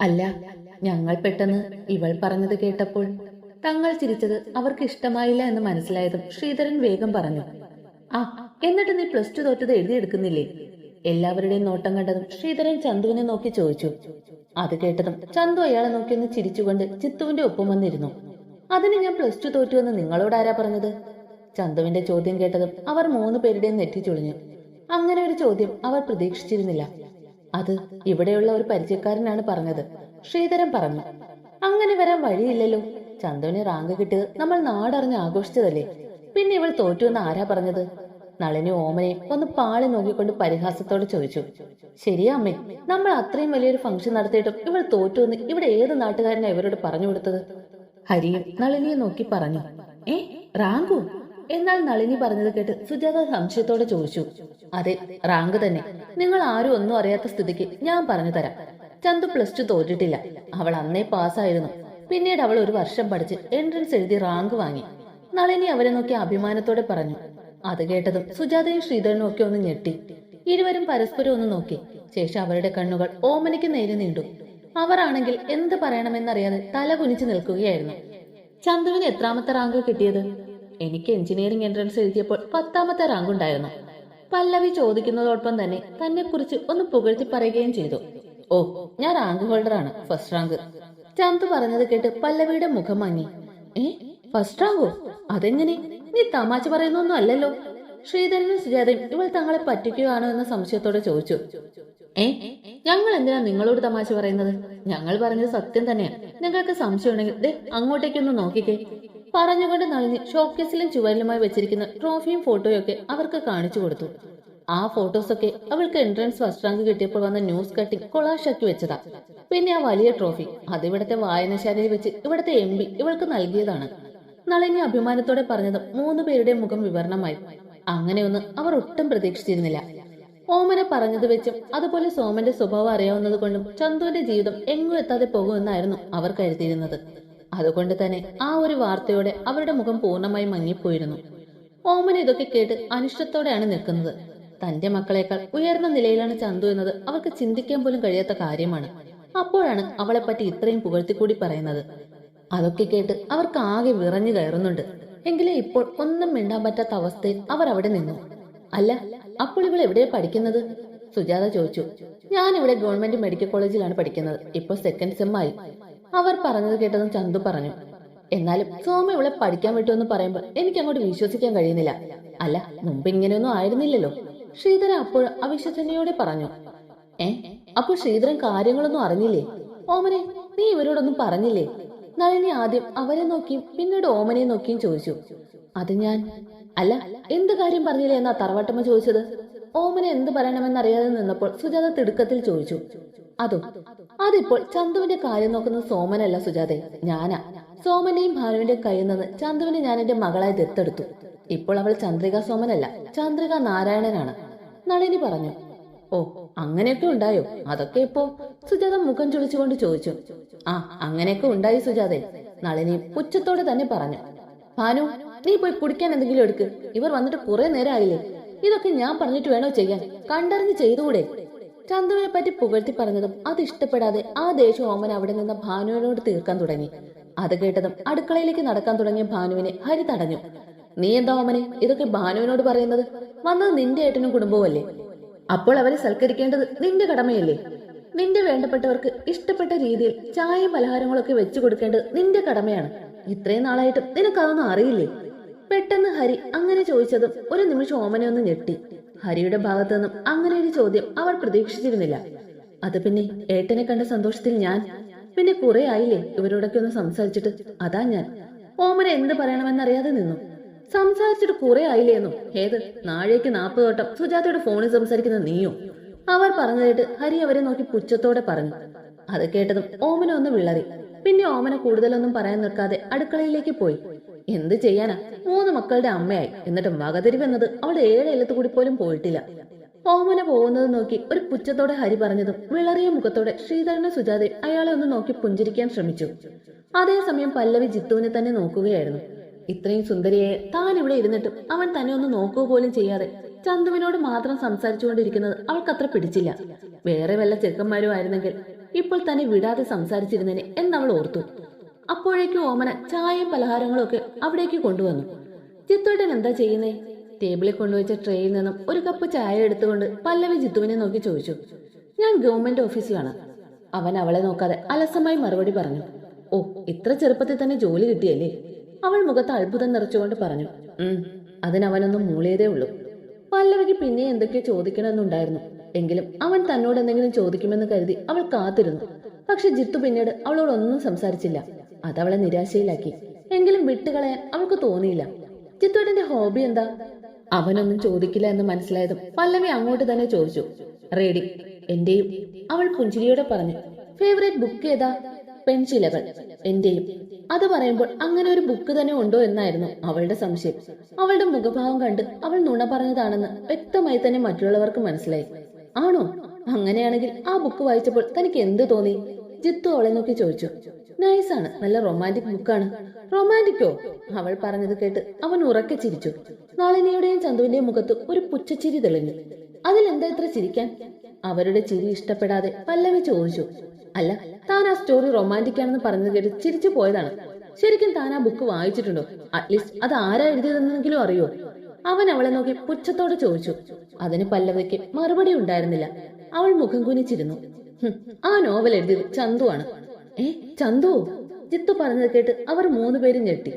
അല്ല ഞങ്ങൾ പെട്ടെന്ന് ഇവൾ പറഞ്ഞത് കേട്ടപ്പോൾ തങ്ങൾ ചിരിച്ചത് അവർക്ക് ഇഷ്ടമായില്ല എന്ന് മനസ്സിലായതും ശ്രീധരൻ വേഗം പറഞ്ഞു ആ എന്നിട്ട് നീ പ്ലസ് ടു തോറ്റത് എഴുതിയെടുക്കുന്നില്ലേ? എല്ലാവരുടെയും നോട്ടം കണ്ടതും ശ്രീധരൻ ചന്തുവിനെ നോക്കി ചോദിച്ചു. അത് കേട്ടതും ചന്തു അയാളെ നോക്കി ഒന്ന് ചിരിച്ചുകൊണ്ട് ചിത്തുവിന്റെ ഒപ്പം വന്നിരുന്നു. അതിന് ഞാൻ പ്ലസ് ടു തോറ്റു എന്ന് നിങ്ങളോട് ആരാ പറഞ്ഞത്? ചന്തുവിന്റെ ചോദ്യം കേട്ടതും അവർ മൂന്ന് പേരുടെയും നെറ്റിച്ചൊളിഞ്ഞു ചുളിഞ്ഞു. അങ്ങനെ ഒരു ചോദ്യം അവർ പ്രതീക്ഷിച്ചിരുന്നില്ല. അത് ഇവിടെയുള്ള ഒരു പരിചയക്കാരനാണ് പറഞ്ഞത്. ശ്രീധരൻ പറഞ്ഞു അങ്ങനെ വരാൻ വഴിയില്ലല്ലോ. ചന്തുവിന് റാങ്ക് കിട്ടിയത് നമ്മൾ നാടറിഞ്ഞ് ആഘോഷിച്ചതല്ലേ. പിന്നെ ഇവൾ തോറ്റു എന്ന് ആരാ പറഞ്ഞത്? നളിനി ഓമനെ ഒന്ന് പാളി നോക്കിക്കൊണ്ട് പരിഹാസത്തോടെ ചോദിച്ചു ശരിയാ അമ്മേ നമ്മൾ അത്രയും വലിയൊരു ഫംഗ്ഷൻ നടത്തിയിട്ടും ഇവൾ തോറ്റു എന്ന് ഇവിടെ ഏത് നാട്ടുകാരനാ ഇവരോട് പറഞ്ഞു കൊടുത്തത്? ഹരിയും നളിനിയെ നോക്കി പറഞ്ഞു ഏ റാങ്കു? എന്നാൽ നളിനി പറഞ്ഞത് കേട്ട് സുജാത സംശയത്തോടെ ചോദിച്ചു. അതെ റാങ്ക് തന്നെ. നിങ്ങൾ ആരും ഒന്നും അറിയാത്ത സ്ഥിതിക്ക് ഞാൻ പറഞ്ഞു തരാം. ചന്തു പ്ലസ് ടു തോറ്റിട്ടില്ല. അവൾ അന്നേ പാസ്സായിരുന്നു. പിന്നീട് അവൾ ഒരു വർഷം പഠിച്ച് എൻട്രൻസ് എഴുതി റാങ്ക് വാങ്ങി. നളിനി അവരെ നോക്കി അഭിമാനത്തോടെ പറഞ്ഞു. അത് കേട്ടതും സുജാതയും ശ്രീധരനും ഒക്കെ ഒന്ന് ഞെട്ടി. ഇരുവരും പരസ്പരം ഒന്ന് നോക്കി. ശേഷം അവരുടെ കണ്ണുകൾ ഓമനയ്ക്ക് നേരെ നീണ്ടു. അവരാണെങ്കിൽ എന്ത് പറയണമെന്നറിയാതെ തല കുനിച്ചു നിൽക്കുകയായിരുന്നു. ചന്തുവിന് എത്രാമത്തെ റാങ്ക് കിട്ടിയത്? എനിക്ക് എഞ്ചിനീയറിംഗ് എൻട്രൻസ് എഴുതിയപ്പോൾ പത്താമത്തെ റാങ്ക് ഉണ്ടായിരുന്നു. പല്ലവി ചോദിക്കുന്നതോടൊപ്പം തന്നെ തന്നെ കുറിച്ച് ഒന്ന് പുകഴ്ത്തി പറയുകയും ചെയ്തു. ഓ ഞാൻ റാങ്ക് ഹോൾഡറാണ് ഫസ്റ്റ് റാങ്ക് ചന്തു പറഞ്ഞത് കേട്ട് പല്ലവിയുടെ മുഖം മങ്ങി. ഏ ഫസ്റ്റ് റാങ്കോ അതെങ്ങനെ? നീ തമാശ പറയുന്നൊന്നും അല്ലല്ലോ. ശ്രീധരനും സുജാതയും ഇവൾ തങ്ങളെ പറ്റിക്കുകയാണോ എന്ന സംശയത്തോടെ ചോദിച്ചു. ഏ ഞങ്ങൾ എന്തിനാ നിങ്ങളോട് തമാശ പറയുന്നത്? ഞങ്ങൾ പറഞ്ഞത് സത്യം തന്നെയാണ് നിങ്ങൾക്ക് സംശയമുണ്ടെങ്കിൽ ദേ അങ്ങോട്ടേക്കൊന്ന് നോക്കിക്കേ. പറഞ്ഞുകൊണ്ട് നളിനി ഷോക്കേസിലും ചുവരിലുമായി വെച്ചിരിക്കുന്ന ട്രോഫിയും ഫോട്ടോയും ഒക്കെ അവർക്ക് കാണിച്ചു കൊടുത്തു. ആ ഫോട്ടോസൊക്കെ അവൾക്ക് എൻട്രൻസ് റാങ്ക് കിട്ടിയപ്പോൾ വന്ന ന്യൂസ് കട്ടിംഗ് കൊളാഷാക്കി വെച്ചതാ. പിന്നെ ആ വലിയ ട്രോഫി അത് ഇവിടുത്തെ വായനശാലയിൽ വെച്ച് ഇവിടുത്തെ എം പി ഇവൾക്ക് നൽകിയതാണ്. നളിനി അഭിമാനത്തോടെ പറഞ്ഞത് മൂന്ന് പേരുടെ മുഖം വിവരണമായി. അങ്ങനെയൊന്നും അവർ ഒട്ടും പ്രതീക്ഷിച്ചിരുന്നില്ല. ഓമന പറഞ്ഞത് വെച്ചും അതുപോലെ സോമന്റെ സ്വഭാവം അറിയാവുന്നത് കൊണ്ടും ചന്തുവിന്റെ ജീവിതം എങ്ങും എത്താതെ പോകുമെന്നായിരുന്നു അവർ കരുതിയിരുന്നത്. അതുകൊണ്ട് തന്നെ ആ ഒരു വാർത്തയോടെ അവരുടെ മുഖം പൂർണമായി മങ്ങിപ്പോയിരുന്നു. ഓമൻ ഇതൊക്കെ കേട്ട് അനിഷ്ടത്തോടെയാണ് നിൽക്കുന്നത്. തന്റെ മക്കളെക്കാൾ ഉയർന്ന നിലയിലാണ് ചന്തു എന്നത് അവർക്ക് ചിന്തിക്കാൻ പോലും കഴിയാത്ത കാര്യമാണ്. അപ്പോഴാണ് അവളെപ്പറ്റി ഇത്രയും പുകഴ്ത്തിക്കൂടി പറയുന്നത്. അതൊക്കെ കേട്ട് അവർക്ക് ആകെ വിറഞ്ഞു കയറുന്നുണ്ട്. എങ്കിലും ഇപ്പോൾ ഒന്നും മിണ്ടാൻ പറ്റാത്ത അവസ്ഥയിൽ അവർ അവിടെ നിന്നു. അല്ല അപ്പോൾ ഇവൾ എവിടെയാ പഠിക്കുന്നത്? സുജാത ചോദിച്ചു. ഞാൻ ഇവിടെ ഗവൺമെന്റ് മെഡിക്കൽ കോളേജിലാണ് പഠിക്കുന്നത്. ഇപ്പൊ സെക്കൻഡ് സെം ആയി അവർ പറഞ്ഞത് കേട്ടതും ചന്തു പറഞ്ഞു. എന്നാലും സോമ ഇവളെ പഠിക്കാൻ വിട്ടുമെന്ന് പറയുമ്പോൾ എനിക്ക് അങ്ങോട്ട് വിശ്വസിക്കാൻ കഴിയുന്നില്ല. അല്ല മുമ്പ് ഇങ്ങനെയൊന്നും ആയിരുന്നില്ലല്ലോ. ശ്രീധരൻ അപ്പോൾ അവിശ്വസനയോടെ പറഞ്ഞു. ഏ അപ്പോൾ ശ്രീധരൻ കാര്യങ്ങളൊന്നും അറിഞ്ഞില്ലേ? ഓമനെ നീ ഇവരോടൊന്നും പറഞ്ഞില്ലേ? നളിനി ആദ്യം അവരെ നോക്കിയും പിന്നീട് ഓമനെ നോക്കിയും ചോദിച്ചു. അത് ഞാൻ അല്ല എന്ത് കാര്യം പറഞ്ഞില്ലേ എന്നാ തറവാട്ടമ്മ ചോദിച്ചത്? ഓമനെ എന്ത് പറയണമെന്നറിയാതെ നിന്നപ്പോൾ സുജാത തിടുക്കത്തിൽ ചോദിച്ചു അതോ? അതിപ്പോൾ ചന്തുവിന്റെ കാര്യം നോക്കുന്ന സോമനല്ല സുജാതെ ഞാനാ. സോമന്റെയും ഭാനുവിന്റെ കയ്യിൽ നിന്ന് ചന്തുവിനെ ഞാൻ എന്റെ മകളായി ദത്തെടുത്തു. ഇപ്പോൾ അവൾ ചന്ദ്രിക സോമനല്ല ചന്ദ്രിക നാരായണനാണ്. നളിനി പറഞ്ഞു ഓ അങ്ങനെയൊക്കെ ഉണ്ടായോ? അതൊക്കെ ഇപ്പോ സുജാത മുഖം ചുളിച്ചുകൊണ്ട് ചോദിച്ചു ആ അങ്ങനെയൊക്കെ ഉണ്ടായി സുജാതെ നളിനി പുച്ഛത്തോടെ തന്നെ പറഞ്ഞു ഭാനു നീ പോയി കുടിക്കാൻ എന്തെങ്കിലും എടുക്ക്. ഇവർ വന്നിട്ട് കുറെ നേരം ആയില്ലേ ഇതൊക്കെ ഞാൻ പറഞ്ഞിട്ട് വേണോ ചെയ്യാൻ? കണ്ടറിഞ്ഞ് ചെയ്തുകൂടെ? ചന്തുവിനെ പറ്റി പുകഴ്ത്തി പറഞ്ഞതും അത് ഇഷ്ടപ്പെടാതെ ആ ദേഷ്യം ഓമൻ അവിടെ നിന്ന് ഭാനുവിനോട് തീർക്കാൻ തുടങ്ങി. അത് കേട്ടതും അടുക്കളയിലേക്ക് നടക്കാൻ തുടങ്ങിയ ഭാനുവിനെ ഹരി തടഞ്ഞു. നീ എന്താ ഓമനെ? ഇതൊക്കെ ഭാനുവിനോട് പറയുന്നത്? വന്നത് നിന്റെ ഏട്ടനും കുടുംബവുമല്ലേ അപ്പോൾ അവരെ സൽക്കരിക്കേണ്ടത് നിന്റെ കടമയല്ലേ? നിന്റെ വേണ്ടപ്പെട്ടവർക്ക് ഇഷ്ടപ്പെട്ട രീതിയിൽ ചായയും പലഹാരങ്ങളൊക്കെ വെച്ചു കൊടുക്കേണ്ടത് നിന്റെ കടമയാണ്. ഇത്രയും നാളായിട്ടും നിനക്കതൊന്നും അറിയില്ലേ? പെട്ടെന്ന് ഹരി അങ്ങനെ ചോദിച്ചതും ഒരു നിമിഷം ഓമനെ ഒന്ന് ഞെട്ടി. ഹരിയുടെ ഭാഗത്തു നിന്നും അങ്ങനെ ഒരു ചോദ്യം അവൾ പ്രതീക്ഷിച്ചിരുന്നില്ല. അത് പിന്നെ ഏട്ടനെ കണ്ട സന്തോഷത്തിൽ ഞാൻ? പിന്നെ കുറെ ആയില്ലേ ഇവരോടൊക്കെ ഒന്ന് സംസാരിച്ചിട്ട്? അതാ ഞാൻ. ഓമന എന്ത് പറയണമെന്നറിയാതെ നിന്നു. സംസാരിച്ചിട്ട് കുറെ ആയില്ലേന്നു ഏത്? നാഴേക്ക് നാൽപ്പത് വട്ടം സുജാതയുടെ ഫോണിൽ സംസാരിക്കുന്ന നീയോ? അവർ പറഞ്ഞതായിട്ട് ഹരി അവരെ നോക്കി പുച്ഛത്തോടെ പറഞ്ഞു. അത് കേട്ടതും ഓമന ഒന്ന് വിളറി. പിന്നെ ഓമന കൂടുതലൊന്നും പറയാൻ നിൽക്കാതെ അടുക്കളയിലേക്ക് പോയി. എന്ത് ചെയ്യാനാ? മൂന്ന് മക്കളുടെ അമ്മയായി. എന്നിട്ട് വകതിരിവ് എന്നത് അവളുടെ ഏഴ് എല്ലത്ത് കൂടി പോലും പോയിട്ടില്ല. ഓമന പോകുന്നത് നോക്കി ഒരു പുച്ഛത്തോടെ ഹരി പറഞ്ഞതും വിളറിയ മുഖത്തോടെ ശ്രീധരനും സുജാതയും അയാളെ ഒന്ന് നോക്കി പുഞ്ചിരിക്കാൻ ശ്രമിച്ചു. അതേസമയം പല്ലവി ജിത്തുവിനെ തന്നെ നോക്കുകയായിരുന്നു. ഇത്രയും സുന്ദരിയെ താൻ ഇവിടെ ഇരുന്നിട്ടും അവൻ തന്നെ ഒന്ന് നോക്കുക പോലും ചെയ്യാതെ ചന്തുവിനോട് മാത്രം സംസാരിച്ചുകൊണ്ടിരിക്കുന്നത് അവൾക്കത്ര പിടിച്ചില്ല. വേറെ വല്ല ചെക്കന്മാരും ആയിരുന്നെങ്കിൽ ഇപ്പോൾ തന്നെ വിടാതെ സംസാരിച്ചിരുന്നേനെ എന്നവൾ ഓർത്തു. അപ്പോഴേക്കും ഓമന ചായയും പലഹാരങ്ങളും ഒക്കെ അവിടേക്ക് കൊണ്ടുവന്നു. ജിത്തുവേട്ടൻ എന്താ ചെയ്യുന്നേ? ടേബിളിൽ കൊണ്ടുവച്ച ട്രേയിൽ നിന്നും ഒരു കപ്പ് ചായ എടുത്തുകൊണ്ട് പല്ലവി ജിത്തുവിനെ നോക്കി ചോദിച്ചു. ഞാൻ ഗവൺമെന്റ് ഓഫീസിലാണ്. അവൻ അവളെ നോക്കാതെ അലസമായി മറുപടി പറഞ്ഞു. ഓ ഇത്ര ചെറുപ്പത്തിൽ തന്നെ ജോലി കിട്ടിയല്ലേ? അവൾ മുഖത്ത് അത്ഭുതം നിറച്ചുകൊണ്ട് പറഞ്ഞു. അതിനവനൊന്നും മൂളിയതേ ഉള്ളൂ. പല്ലവിക്ക് പിന്നെ എന്തൊക്കെയോ ചോദിക്കണമെന്നുണ്ടായിരുന്നു. എങ്കിലും അവൻ തന്നോട് എന്തെങ്കിലും ചോദിക്കുമെന്ന് കരുതി അവൾ കാത്തിരുന്നു. പക്ഷെ ജിത്തു പിന്നീട് അവളോടൊന്നും സംസാരിച്ചില്ല. അതവളെ നിരാശയിലാക്കി. എങ്കിലും വിട്ടുകളയാൻ അവൾക്ക് തോന്നിയില്ല. ചിത്തോടിന്റെ ഹോബി എന്താ? അവനൊന്നും ചോദിക്കില്ല എന്ന് മനസ്സിലായതും പല്ലവി അങ്ങോട്ട് തന്നെ ചോദിച്ചു. റേഡി. എന്റെയും. അവൾ പുഞ്ചിരിയോടെ പറഞ്ഞു. ഫേവറേറ്റ് ബുക്ക് ഏതാ? പെൻസിലകൾ. എന്റെയും. അത് പറയുമ്പോൾ അങ്ങനെ ഒരു ബുക്ക് തന്നെ ഉണ്ടോ എന്നായിരുന്നു അവളുടെ സംശയം. അവളുടെ മുഖഭാവം കണ്ട് അവൾ നുണ പറഞ്ഞതാണെന്ന് വ്യക്തമായി തന്നെ മറ്റുള്ളവർക്ക് മനസ്സിലായി. ആണോ? അങ്ങനെയാണെങ്കിൽ ആ ബുക്ക് വായിച്ചപ്പോൾ തനിക്ക് എന്ത് തോന്നി? ജിത്തു അവളെ നോക്കി ചോദിച്ചു. നൈസാണ് നല്ല റൊമാന്റിക് ബുക്കാണ് റൊമാന്റിക്കോ അവൾ പറഞ്ഞത് കേട്ട് അവൻ ഉറക്കെ ചിരിച്ചു. നളിനിയുടെയും ചന്തുവിന്റെയും മുഖത്ത് ഒരു പുച്ഛച്ചിരി തെളിഞ്ഞു. അതിലെന്താ ഇത്ര ചിരിക്കാൻ? അവരുടെ ചിരി ഇഷ്ടപ്പെടാതെ പല്ലവി ചോദിച്ചു. അല്ല താൻ ആ സ്റ്റോറി റൊമാന്റിക് ആണെന്ന് പറഞ്ഞത് കേട്ട് ചിരിച്ചു പോയതാണ്. ശരിക്കും താൻ ആ ബുക്ക് വായിച്ചിട്ടുണ്ടോ? അറ്റ്ലീസ്റ്റ് അത് ആരാ എഴുതിയതെന്നെങ്കിലും അറിയോ? അവൻ അവളെ നോക്കി പുച്ഛത്തോടെ ചോദിച്ചു. അതിന് പല്ലവിക്ക് മറുപടി ഉണ്ടായിരുന്നില്ല. അവൾ മുഖം കുനിച്ചിരുന്നു. ആ നോവൽ എഴുതിയത് ചന്തുവാണ്. ഏ ചന്തു? ജിത്തു പറഞ്ഞത് കേട്ട് അവർ മൂന്നുപേരും ഞെട്ടി.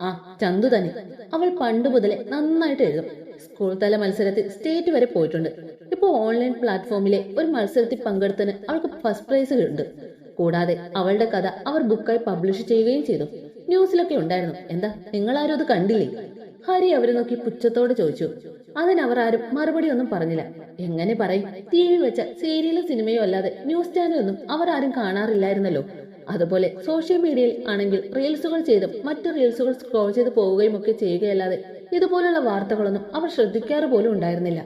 ആ ചന്തു തന്നെ. അവൾ പണ്ട് മുതലേ നന്നായിട്ട് എഴുതും. സ്കൂൾ തല മത്സരത്തിൽ സ്റ്റേറ്റ് വരെ പോയിട്ടുണ്ട്. ഇപ്പോൾ ഓൺലൈൻ പ്ലാറ്റ്ഫോമിലെ ഒരു മത്സരത്തിൽ പങ്കെടുത്തതിന് അവൾക്ക് ഫസ്റ്റ് പ്രൈസ് ഉണ്ട്. കൂടാതെ അവളുടെ കഥ അവർ ബുക്കായി പബ്ലിഷ് ചെയ്യുകയും ചെയ്തു. ന്യൂസിലൊക്കെ ഉണ്ടായിരുന്നു. എന്താ നിങ്ങളാരും അത് കണ്ടില്ലേ? ഹരി അവരെ നോക്കി പുച്ഛത്തോടെ ചോദിച്ചു. അതിനവർ ആരും മറുപടി ഒന്നും പറഞ്ഞില്ല. എങ്ങനെ പറയും? ടി വി വെച്ച സീരിയലും സിനിമയോ അല്ലാതെ ന്യൂസ് ചാനലൊന്നും അവർ ആരും കാണാറില്ലായിരുന്നല്ലോ. അതുപോലെ സോഷ്യൽ മീഡിയയിൽ ആണെങ്കിൽ റീൽസുകൾ ചെയ്തും മറ്റു റീൽസുകൾ സ്ക്രോൾ ചെയ്ത് പോവുകയും ഒക്കെ ചെയ്യുകയല്ലാതെ ഇതുപോലുള്ള വാർത്തകളൊന്നും അവർ ശ്രദ്ധിക്കാറ് പോലും ഉണ്ടായിരുന്നില്ല.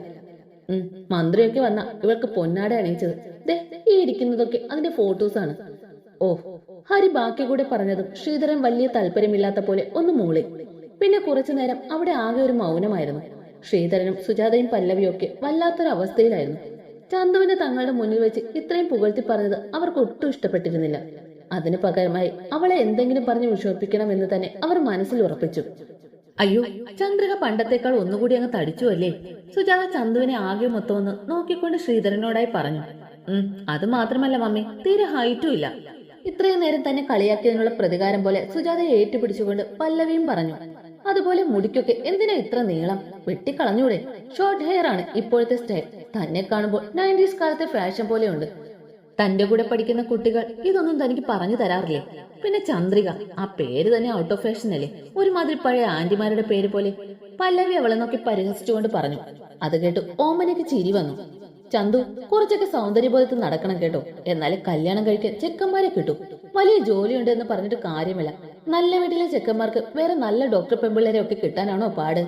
ഉം, മന്ത്രിയൊക്കെ വന്ന ഇവൾക്ക് പൊന്നാട അണിയിച്ചത്. ദേ ഈ ഇരിക്കുന്നതൊക്കെ അതിന്റെ ഫോട്ടോസാണ് ഓ ഹരി ബാക്കി കൂടെ പറഞ്ഞതും ശ്രീധരൻ വലിയ താല്പര്യമില്ലാത്ത പോലെ ഒന്ന് മൂളി. പിന്നെ കുറച്ചു നേരം അവിടെ ആകെ ഒരു മൗനമായിരുന്നു. ശ്രീധരനും സുജാതയും പല്ലവിയും ഒക്കെ വല്ലാത്തൊരു അവസ്ഥയിലായിരുന്നു ചന്തുവിനെ തങ്ങളുടെ മുന്നിൽ വെച്ച് ഇത്രയും പുകഴ്ത്തി പറഞ്ഞത് അവർക്ക് ഒട്ടും ഇഷ്ടപ്പെട്ടിരുന്നില്ല. അതിന് പകരമായി അവളെ എന്തെങ്കിലും പറഞ്ഞ് വിഷമിപ്പിക്കണമെന്ന് തന്നെ അവർ മനസ്സിൽ ഉറപ്പിച്ചു. അയ്യോ ചന്ദ്രിക പണ്ടത്തേക്കാൾ ഒന്നുകൂടി അങ്ങ് തടിച്ചു അല്ലേ? സുജാത ചന്തുവിനെ ആകെ മൊത്തം ഒന്ന് നോക്കിക്കൊണ്ട് ശ്രീധരനോടായി പറഞ്ഞു. ഉം അത് മാത്രമല്ല മമ്മി തീരെ ഹൈറ്റും ഇല്ല. ഇത്രയും നേരം തന്നെ കളിയാക്കിയതിനുള്ള പ്രതികാരം പോലെ സുജാതയെ ഏറ്റുപിടിച്ചുകൊണ്ട് പല്ലവിയും പറഞ്ഞു. അതുപോലെ മുടിക്കൊക്കെ എന്തിനാ ഇത്ര നീളം? വെട്ടിക്കളഞ്ഞൂടെ? ഷോർട്ട് ഹെയർ ആണ് ഇപ്പോഴത്തെ സ്റ്റൈൽ തന്നെ കാണുമ്പോൾ നയന്റീസ് കാലത്തെ ഫാഷൻ പോലെയുണ്ട്. തന്റെ കൂടെ പഠിക്കുന്ന കുട്ടികൾ ഇതൊന്നും തനിക്ക് പറഞ്ഞു തരാറില്ലേ? പിന്നെ ചന്ദ്രിക ആ പേര് തന്നെ ഔട്ട് ഓഫ് ഫാഷൻ അല്ലേ? ഒരുമാതിരി പഴയ ആന്റിമാരുടെ പേര് പോലെ. പല്ലവി അവളെ നോക്കി പരിഹസിച്ചുകൊണ്ട് പറഞ്ഞു. അത് കേട്ട് ഓമനയ്ക്ക് ചിരി വന്നു. ചന്തു കുറച്ചൊക്കെ സൗന്ദര്യബോധത്തിൽ നടക്കണം കേട്ടോ. എന്നാലേ കല്യാണം കഴിക്കാൻ ചെക്കന്മാരെ കിട്ടും. വലിയ ജോലിയുണ്ട് എന്ന് പറഞ്ഞിട്ട് കാര്യമില്ല. നല്ല വീട്ടിലെ ചെക്കന്മാർക്ക് വേറെ നല്ല ഡോക്ടർ പെമ്പിള്ളേരെ ഒക്കെ കിട്ടാനാണോ പാട്?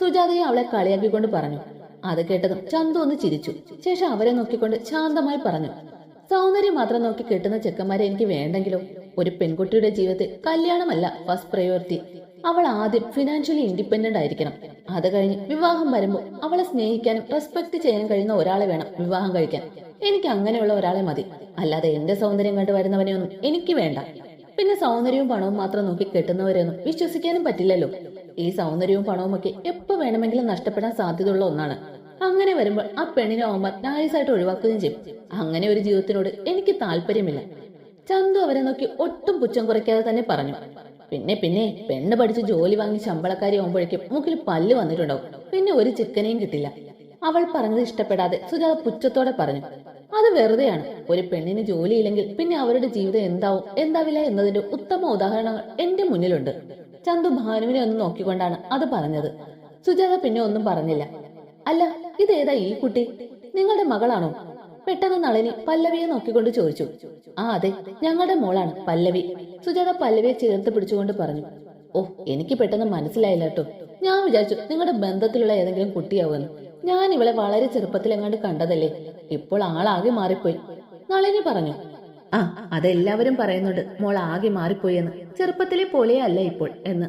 സുജാതയെ അവളെ കളിയാക്കിക്കൊണ്ട് പറഞ്ഞു. അത് കേട്ടതും ചന്തു ഒന്ന് ചിരിച്ചു. ശേഷം അവരെ നോക്കിക്കൊണ്ട് ശാന്തമായി പറഞ്ഞു. സൗന്ദര്യം മാത്രം നോക്കി കിട്ടുന്ന ചെക്കന്മാരെ എനിക്ക് വേണ്ടെങ്കിലോ? ഒരു പെൺകുട്ടിയുടെ ജീവിതത്തിൽ കല്യാണമല്ല ഫസ്റ്റ് പ്രയോറിറ്റി അവൾ ആദ്യം ഫിനാൻഷ്യലി ഇൻഡിപെൻഡന്റ് ആയിരിക്കണം. അത് കഴിഞ്ഞ് വിവാഹം വരുമ്പോൾ അവളെ സ്നേഹിക്കാനും റെസ്പെക്ട് ചെയ്യാൻ കഴിയുന്ന ഒരാളെ വേണം വിവാഹം കഴിക്കാൻ. എനിക്ക് അങ്ങനെയുള്ള ഒരാളെ മതി. അല്ലാതെ എന്റെ സൗന്ദര്യം കണ്ടു വരുന്നവനെയൊന്നും എനിക്ക് വേണ്ട. പിന്നെ സൗന്ദര്യവും പണവും മാത്രം നോക്കി കെട്ടുന്നവരെയൊന്നും വിശ്വസിക്കാനും പറ്റില്ലല്ലോ. ഈ സൗന്ദര്യവും പണവും ഒക്കെ എപ്പോ വേണമെങ്കിലും നഷ്ടപ്പെടാൻ സാധ്യതയുള്ള ഒന്നാണ്. അങ്ങനെ വരുമ്പോൾ ആ പെണ്ണിനെ അവന്മാർ നൈസായിട്ട് ഒഴിവാക്കുകയും ചെയ്യും. അങ്ങനെ ഒരു ജീവിതത്തിനോട് എനിക്ക് താല്പര്യമില്ല. ചന്തു അവരെ നോക്കി ഒട്ടും പുച്ഛം കുറയ്ക്കാതെ തന്നെ പറഞ്ഞു. പിന്നെ പിന്നെ പെണ്ണ് പഠിച്ച് ജോലി വാങ്ങി ശമ്പളക്കാരി ആവുമ്പോഴേക്കും മൂക്കിൽ പല്ല് വന്നിട്ടുണ്ടാവും. പിന്നെ ഒരു ചിക്കനെയും കിട്ടില്ല. അവൾ പറഞ്ഞത് ഇഷ്ടപ്പെടാതെ സുജാത പുച്ഛത്തോടെ പറഞ്ഞു. അത് വെറുതെയാണ്. ഒരു പെണ്ണിന് ജോലിയില്ലെങ്കിൽ പിന്നെ അവരുടെ ജീവിതം എന്താവും? എന്താവില്ല എന്നതിന്റെ ഉത്തമ ഉദാഹരണങ്ങൾ എന്റെ മുന്നിലുണ്ട്. ചന്തു ഭാനുവിനെ ഒന്ന് നോക്കിക്കൊണ്ടാണ് അത് പറഞ്ഞത്. സുജാത പിന്നെ ഒന്നും പറഞ്ഞില്ല. അല്ല ഇതേതാ ഈ കുട്ടി? നിങ്ങളുടെ മകളാണോ? പെട്ടെന്ന് നളിനി പല്ലവിയെ നോക്കിക്കൊണ്ട് ചോദിച്ചു. ആ അതെ ഞങ്ങളുടെ മോളാണ് പല്ലവി. സുജാത പല്ലവിയെ ചേർത്ത് പിടിച്ചുകൊണ്ട് പറഞ്ഞു. ഓ എനിക്ക് പെട്ടെന്ന് മനസ്സിലായില്ല കേട്ടോ. ഞാൻ വിചാരിച്ചു നിങ്ങളുടെ ബന്ധത്തിലുള്ള ഏതെങ്കിലും കുട്ടിയാവുമെന്ന്. ഞാൻ ഇവളെ വളരെ ചെറുപ്പത്തിൽ എങ്ങാണ്ട് കണ്ടതല്ലേ? ഇപ്പോൾ ആളാകെ മാറിപ്പോയി. നളിനി പറഞ്ഞു ആ അതെല്ലാവരും പറയുന്നുണ്ട് മോൾ ആകെ മാറിപ്പോയി എന്ന്. ചെറുപ്പത്തിലെ പോലെ അല്ല ഇപ്പോൾ എന്ന്.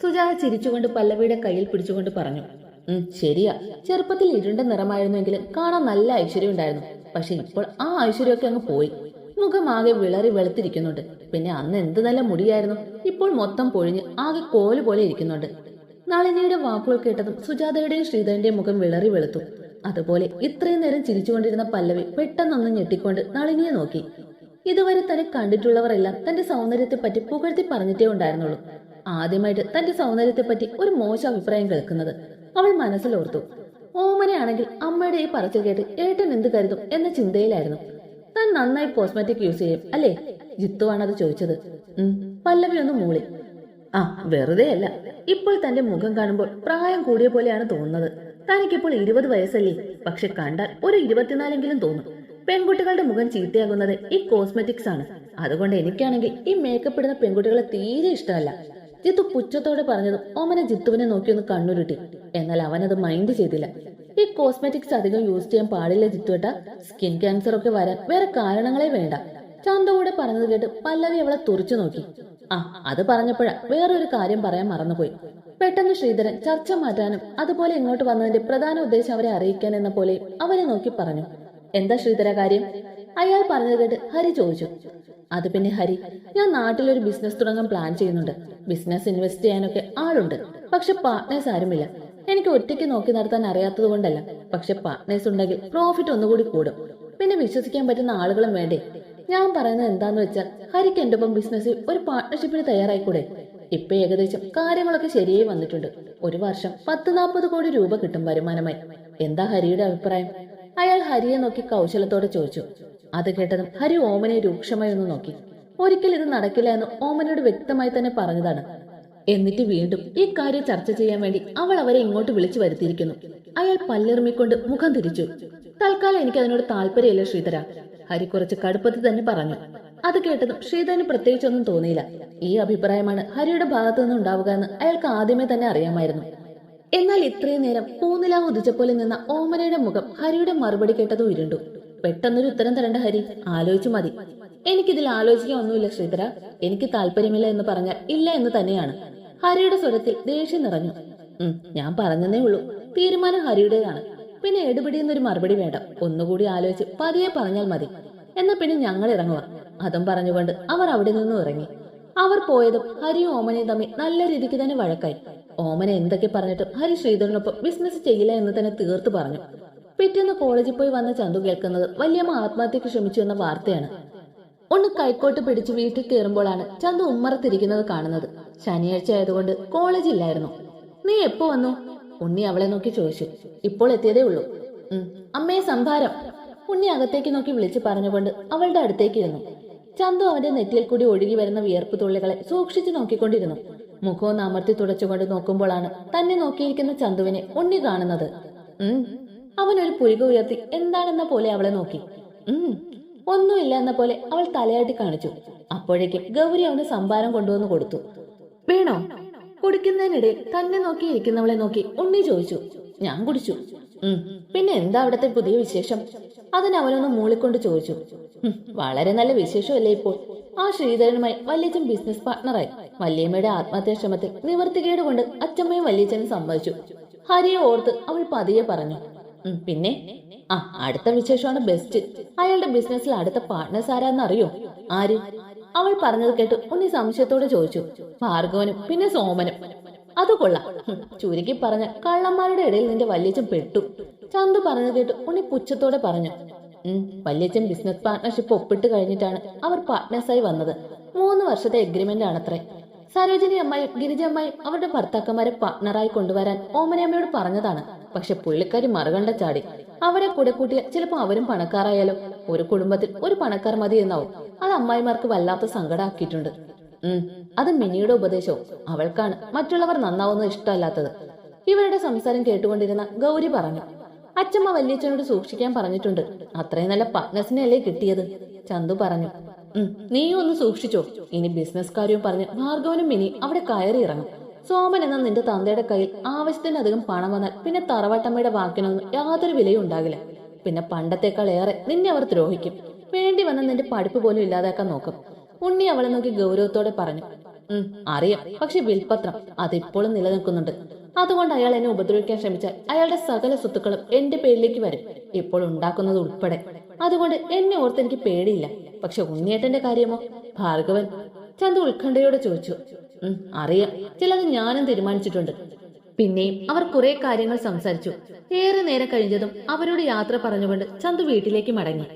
സുജാത ചിരിച്ചുകൊണ്ട് പല്ലവിയുടെ കയ്യിൽ പിടിച്ചുകൊണ്ട് പറഞ്ഞു ഉം ശരിയാ. ചെറുപ്പത്തിൽ ഇരുണ്ട നിറമായിരുന്നുവെങ്കിലും കാണാൻ നല്ല ഐശ്വര്യം ഉണ്ടായിരുന്നു. പക്ഷെ ഇപ്പോൾ ആ ഐശ്വര്യമൊക്കെ അങ്ങ് പോയി. മുഖം ആകെ വിളറി വെളുത്തിരിക്കുന്നുണ്ട്. പിന്നെ അന്ന് എന്ത് നല്ല മുടിയായിരുന്നു. ഇപ്പോൾ മൊത്തം പൊഴിഞ്ഞ് ആകെ കോൽ പോലെ ഇരിക്കുന്നുണ്ട്. നളിനിയുടെ വാക്കുകൾ കേട്ടതും സുജാതയുടെയും ശ്രീധരന്റെയും മുഖം വിളറി വെളുത്തു. അതുപോലെ ഇത്രയും നേരം ചിരിച്ചുകൊണ്ടിരുന്ന പല്ലവി പെട്ടെന്നൊന്ന് ഞെട്ടിക്കൊണ്ട് നളിനിയെ നോക്കി. ഇതുവരെ തന്നെ കണ്ടിട്ടുള്ളവരെല്ലാം തന്റെ സൗന്ദര്യത്തെപ്പറ്റി പുകഴ്ത്തി പറഞ്ഞിട്ടേ ഉണ്ടായിരുന്നുള്ളൂ. ആദ്യമായിട്ട് തന്റെ സൗന്ദര്യത്തെപ്പറ്റി ഒരു മോശം അഭിപ്രായം കേൾക്കുന്നത് അവൾ മനസ്സിലോർത്തു. ഓമനയാണെങ്കിൽ അമ്മയുടെ ഈ പറച്ചു കേട്ട് ഏട്ടൻ എന്ത് കരുതും എന്ന ചിന്തയിലായിരുന്നു. താൻ നന്നായി കോസ്മെറ്റിക് യൂസ് ചെയ്യും അല്ലേ? ജിത്തുവാണ് അത് ചോദിച്ചത്. പല്ലവി ഒന്ന് മൂളി. ആ വെറുതെ അല്ല ഇപ്പോൾ തന്റെ മുഖം കാണുമ്പോൾ പ്രായം കൂടിയ പോലെയാണ് തോന്നുന്നത്. തനിക്കിപ്പോൾ ഇരുപത് വയസ്സല്ലേ? പക്ഷെ കണ്ടാൽ ഒരു ഇരുപത്തിനാലെങ്കിലും തോന്നും. പെൺകുട്ടികളുടെ മുഖം ചീത്തയാകുന്നത് ഈ കോസ്മെറ്റിക്സ് ആണ്. അതുകൊണ്ട് എനിക്കാണെങ്കിൽ ഈ മേക്കപ്പ് ഇടുന്ന പെൺകുട്ടികളെ തീരെ ഇഷ്ടമല്ല. ജിത്തു പുച്ഛത്തോടെ പറഞ്ഞതും ഓമന ജിത്തുവിനെ നോക്കിയൊന്ന് കണ്ണുരുട്ടി. എന്നാൽ അവനത് മൈൻഡ് ചെയ്തില്ല. ഈ കോസ്മെറ്റിക്സ് അധികം യൂസ് ചെയ്യാൻ പാടില്ല ജിത്തുവേട്ട സ്കിൻ ക്യാൻസർ ഒക്കെ വരാൻ വേറെ കാരണങ്ങളെ വേണ്ട. ചാന്തോടെ പറഞ്ഞത് കേട്ട് പല്ലവി അവളെ തുറച്ചു നോക്കി. ആ അത് പറഞ്ഞപ്പോഴാ വേറൊരു കാര്യം പറയാൻ മറന്നുപോയി. പെട്ടെന്ന് ശ്രീധരൻ ചർച്ച മാറ്റാനും അതുപോലെ ഇങ്ങോട്ട് വന്നതിന്റെ പ്രധാന ഉദ്ദേശം അവരെ അറിയിക്കാൻ എന്ന പോലെ അവരെ നോക്കി പറഞ്ഞു. എന്താ ശ്രീധര കാര്യം? അയാൾ പറഞ്ഞത് കേട്ട് ഹരി ചോദിച്ചു. അത് പിന്നെ ഹരി ഞാൻ നാട്ടിലൊരു ബിസിനസ് തുടങ്ങാൻ പ്ലാൻ ചെയ്യുന്നുണ്ട്. ബിസിനസ് ഇൻവെസ്റ്റ് ചെയ്യാനൊക്കെ ആളുണ്ട്. പക്ഷെ പാർട്ട്നേഴ്സ് ആരുമില്ല. എനിക്ക് ഒറ്റയ്ക്ക് നോക്കി നടത്താൻ അറിയാത്തത് കൊണ്ടല്ല. പക്ഷെ പാർട്ട്നേഴ്സ് ഉണ്ടെങ്കിൽ പ്രോഫിറ്റ് ഒന്നുകൂടി കൂടും. പിന്നെ വിശ്വസിക്കാൻ പറ്റുന്ന ആളുകളും വേണ്ടേ? ഞാൻ പറയുന്നത് എന്താന്ന് വെച്ചാൽ ഹരിക്ക് എന്റെ ഒപ്പം ബിസിനസ്സിൽ ഒരു പാർട്ട്ണർഷിപ്പിന് തയ്യാറായിക്കൂടെ? ഇപ്പൊ ഏകദേശം കാര്യങ്ങളൊക്കെ ശരിയായി വന്നിട്ടുണ്ട്. ഒരു വർഷം പത്ത് നാൽപ്പത് കോടി രൂപ കിട്ടും വരുമാനമായി. എന്താ ഹരിയുടെ അഭിപ്രായം? അയാൾ ഹരിയെ നോക്കി കൗശലത്തോടെ ചോദിച്ചു. അത് കേട്ടതും ഹരി ഓമനെ രൂക്ഷമായി ഒന്ന് നോക്കി. ഒരിക്കലും ഇത് നടക്കില്ല എന്ന് ഓമനോട് വ്യക്തമായി തന്നെ പറഞ്ഞതാണ്. എന്നിട്ട് വീണ്ടും ഈ കാര്യം ചർച്ച ചെയ്യാൻ വേണ്ടി അവൾ അവരെ ഇങ്ങോട്ട് വിളിച്ചു വരുത്തിയിരിക്കുന്നു. അയാൾ പല്ലെറുമിക്കൊണ്ട് മുഖം തിരിച്ചു. തൽക്കാലം എനിക്ക് അതിനോട് താല്പര്യമില്ല ശ്രീധര. ഹരി കുറച്ച് കടുപ്പത്തിൽ തന്നെ പറഞ്ഞു. അത് കേട്ടതും ശ്രീധരന് പ്രത്യേകിച്ചൊന്നും തോന്നിയില്ല. ഈ അഭിപ്രായമാണ് ഹരിയുടെ ഭാഗത്തു നിന്ന് ഉണ്ടാവുക എന്ന് അയാൾക്ക് ആദ്യമേ തന്നെ അറിയാമായിരുന്നു. എന്നാൽ ഇത്രയും നേരം പൂനിലാവ് ഉദിച്ചപോലെ നിന്ന ഓമനയുടെ മുഖം ഹരിയുടെ മറുപടി കേട്ടതും ഇരുണ്ടു. പെട്ടെന്നൊരു ഉത്തരം തരേണ്ട ഹരി ആലോചിച്ചു മതി. എനിക്കിതിൽ ആലോചിക്കാൻ ഒന്നുമില്ല ശ്രീധര. എനിക്ക് താല്പര്യമില്ല എന്ന് പറഞ്ഞാൽ ഇല്ല എന്ന് തന്നെയാണ്. ഹരിയുടെ സ്വരത്തിൽ ദേഷ്യം നിറഞ്ഞു. ഞാൻ പറഞ്ഞതേ ഉള്ളൂ. തീരുമാനം ഹരിയുടേതാണ്. പിന്നെ എടുപിടിയെന്നൊരു മറുപടി വേണ്ട. ഒന്നുകൂടി ആലോചിച്ച് പതിയെ പറഞ്ഞാൽ മതി. എന്നാ പിന്നെ ഞങ്ങൾ ഇറങ്ങുക. അതും പറഞ്ഞുകൊണ്ട് അവർ അവിടെ നിന്നും ഇറങ്ങി. അവർ പോയതും ഹരിയും ഓമനയും തമ്മിൽ നല്ല രീതിക്ക് തന്നെ വഴക്കായി. ഓമന എന്തൊക്കെ പറഞ്ഞിട്ടും ഹരി ശ്രീധരനൊപ്പം ബിസിനസ് ചെയ്യില്ല എന്ന് തന്നെ തീർത്തു പറഞ്ഞു. പിറ്റേന്ന് കോളേജിൽ പോയി വന്ന ചന്തു കേൾക്കുന്നത് വല്യമ്മ ആത്മഹത്യക്ക് ശ്രമിച്ചു എന്ന വാർത്തയാണ്. ഒന്ന് കൈക്കോട്ട് പിടിച്ച് വീട്ടിൽ കയറുമ്പോഴാണ് ചന്തു ഉമ്മറത്തിരിക്കുന്നത് കാണുന്നത്. ശനിയാഴ്ച ആയതുകൊണ്ട് കോളേജില്ലായിരുന്നു. നീ എപ്പോ വന്നു? ഉണ്ണി അവളെ നോക്കി ചോദിച്ചു. ഇപ്പോൾ എത്തിയതേ ഉള്ളൂ. അമ്മയെ സംഭാരം. ഉണ്ണി അകത്തേക്ക് നോക്കി വിളിച്ചു പറഞ്ഞുകൊണ്ട് അവളുടെ അടുത്തേക്ക് ഇരുന്നു. ചന്തു അവന്റെ നെറ്റിയിൽ കൂടി ഒഴുകി വരുന്ന വിയർപ്പ് തുള്ളികളെ സൂക്ഷിച്ചു നോക്കിക്കൊണ്ടിരുന്നു. മുഖവും അമർത്തി തുടച്ചുകൊണ്ട് നോക്കുമ്പോഴാണ് തന്നെ നോക്കിയിരിക്കുന്ന ചന്തുവിനെ ഉണ്ണി കാണുന്നത്. ഉം. അവൻ ഒരു പുരിക ഉയർത്തി എന്താണെന്ന പോലെ അവളെ നോക്കി. ഉം. ഒന്നുമില്ല എന്ന പോലെ അവൾ തലയാട്ടി കാണിച്ചു. അപ്പോഴേക്കും ഗൗരി അവന് സംഭാരം കൊണ്ടുവന്ന് കൊടുത്തു. വേണോ? കുടിക്കുന്നതിനിടയിൽ തന്നെ നോക്കി ഇരിക്കുന്നവളെ നോക്കി ഉണ്ണി ചോദിച്ചു. ഞാൻ കുടിച്ചു. പിന്നെ എന്താ അവിടത്തെ പുതിയ വിശേഷം? അതിന് അവനൊന്ന് മൂളിക്കൊണ്ട് ചോദിച്ചു. വളരെ നല്ല വിശേഷമല്ലേ ഇപ്പോൾ? ആ ശ്രീധരനുമായി വല്യച്ഛൻ ബിസിനസ് പാർട്ണറായി വല്യമ്മയുടെ ആത്മഹത്യാശ്രമത്തിൽ നിവർത്തികേട് കൊണ്ട് അച്ഛമ്മയും വല്യച്ഛനും സമ്മതിച്ചു. ഹരിയെ ഓർത്ത് അവൾ പതിയെ പറഞ്ഞു. പിന്നെ? ആ അടുത്ത വിശേഷമാണ് ബെസ്റ്റ് അയാളുടെ ബിസിനസ്സിൽ അടുത്ത പാർട്ട്നേഴ്സ് ആരാന്നറിയോ ആര്? അവൾ പറഞ്ഞത് കേട്ട് ഉണ്ണി സംശയത്തോടെ ചോദിച്ചു ഭാർഗവനും പിന്നെ സോമനും? അത് കൊള്ളാം. ചുരുക്കി പറഞ്ഞ കള്ളന്മാരുടെ ഇടയിൽ നിന്റെ വല്യച്ഛൻ പെട്ടു. ചന്തു പറഞ്ഞത് കേട്ട് ഉണ്ണി പുച്ഛത്തോടെ പറഞ്ഞു ഉം, വല്യച്ഛൻ ബിസിനസ് പാർട്ട്ണർഷിപ്പ് ഒപ്പിട്ട് കഴിഞ്ഞിട്ടാണ് അവർ പാർട്ട്നേഴ്സായി വന്നത്. മൂന്ന് വർഷത്തെ എഗ്രിമെന്റ് ആണത്രേ. സരോജിനി അമ്മായും ഗിരിജ അമ്മായും അവരുടെ ഭർത്താക്കന്മാരെ പാർട്ണറായി കൊണ്ടുവരാൻ ഓമനയമ്മയോട് പറഞ്ഞതാണ്. പക്ഷെ പുള്ളിക്കാരി മറുകണ്ട ചാടി. അവരെ കൂടെ കൂട്ടിയ ചിലപ്പോ അവരും പണക്കാരായാലും. ഒരു കുടുംബത്തിൽ ഒരു പണക്കാർ മതി എന്നാവും അത് അമ്മായിമാർക്ക് വല്ലാത്ത സങ്കടമാക്കിയിട്ടുണ്ട് ഉം അത് മിനിയുടെ ഉപദേശവും. അവൾക്കാണ് മറ്റുള്ളവർ നന്നാവുന്നത് ഇഷ്ടമല്ലാത്തത്. ഇവരുടെ സംസാരം കേട്ടുകൊണ്ടിരുന്ന ഗൗരി പറഞ്ഞു. അച്ഛമ്മ വല്യച്ഛനോട് സൂക്ഷിക്കാൻ പറഞ്ഞിട്ടുണ്ട്. അത്രയും നല്ല പാർട്ട്നേഴ്സിനെ അല്ലേ കിട്ടിയത്? ചന്തു പറഞ്ഞു. നീയും ഒന്ന് സൂക്ഷിച്ചോ. ഇനി ബിസിനസ് കാര്യവും പറഞ്ഞ് ഭാർഗവനും മിനി അവിടെ കയറി ഇറങ്ങും. സോമൻ എന്ന നിന്റെ തന്തയുടെ കയ്യിൽ ആവശ്യത്തിനധികം പണം വന്നാൽ പിന്നെ തറവാട്ടമ്മയുടെ വാക്കിനൊന്നും യാതൊരു വിലയും ഉണ്ടാകില്ല. പിന്നെ പണ്ടത്തേക്കാൾ ഏറെ നിന്നെ അവർ ദ്രോഹിക്കും. വേണ്ടി വന്ന നിന്റെ പഠിപ്പ് പോലും ഇല്ലാതാക്കാൻ നോക്കും. ഉണ്ണി അവളെ നോക്കി ഗൗരവത്തോടെ പറഞ്ഞു ഉം അറിയാം. പക്ഷെ വിൽപത്രം അതിപ്പോഴും നിലനിൽക്കുന്നുണ്ട്. അതുകൊണ്ട് അയാൾ എന്നെ ഉപദ്രവിക്കാൻ ശ്രമിച്ചാൽ അയാളുടെ സകല സ്വത്തുക്കളും എന്റെ പേരിലേക്ക് വരും. ഇപ്പോൾ ഉണ്ടാക്കുന്നത് ഉൾപ്പെടെ. അതുകൊണ്ട് എന്നെ ഓർത്ത് എനിക്ക് പേടിയില്ല. പക്ഷെ ഉണ്ണിയേട്ടന്റെ കാര്യമോ? ഭാർഗവൻ ചന്തു ഉത്കണ്ഠയോടെ ചോദിച്ചു. "ഉം, അറിയാം. ചിലത് ഞാനും തീരുമാനിച്ചിട്ടുണ്ട്. പിന്നെയും അവർ കുറെ കാര്യങ്ങൾ സംസാരിച്ചു. ഏറെ നേരം കഴിഞ്ഞതും അവരോട് യാത്ര പറഞ്ഞുകൊണ്ട് ചന്തു വീട്ടിലേക്ക് മടങ്ങി.